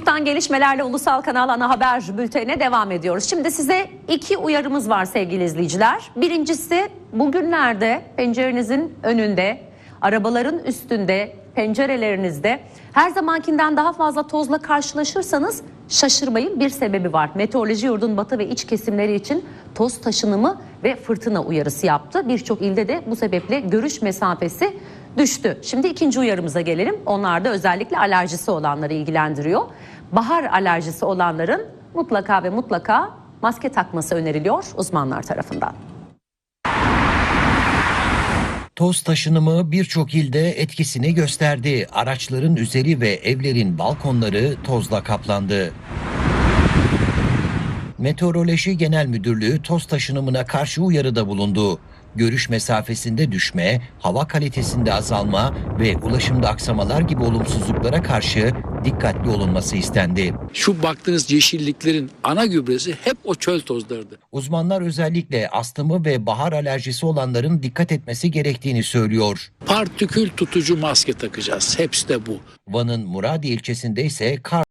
Ilısu'dan gelişmelerle Ulusal Kanal Ana Haber Bülteni'ne devam ediyoruz. Şimdi size iki uyarımız var sevgili izleyiciler. Birincisi bugünlerde pencerenizin önünde, arabaların üstünde, pencerelerinizde her zamankinden daha fazla tozla karşılaşırsanız şaşırmayın bir sebebi var. Meteoroloji yurdun batı ve iç kesimleri için toz taşınımı ve fırtına uyarısı yaptı. Birçok ilde de bu sebeple görüş mesafesi düştü. Şimdi ikinci uyarımıza gelelim. Onlar da özellikle alerjisi olanları ilgilendiriyor. Bahar alerjisi olanların mutlaka ve mutlaka maske takması öneriliyor uzmanlar tarafından. Toz taşınımı birçok ilde etkisini gösterdi. Araçların üzeri ve evlerin balkonları tozla kaplandı. Meteoroloji Genel Müdürlüğü toz taşınımına karşı uyarıda bulundu. Görüş mesafesinde düşme, hava kalitesinde azalma ve ulaşımda aksamalar gibi olumsuzluklara karşı dikkatli olunması istendi. Şu baktığınız yeşilliklerin ana gübresi hep o çöl tozlarıdır. Uzmanlar özellikle astımı ve bahar alerjisi olanların dikkat etmesi gerektiğini söylüyor. Partikül tutucu maske takacağız. Hepsi de bu. Van'ın Muradiye ilçesinde ise kar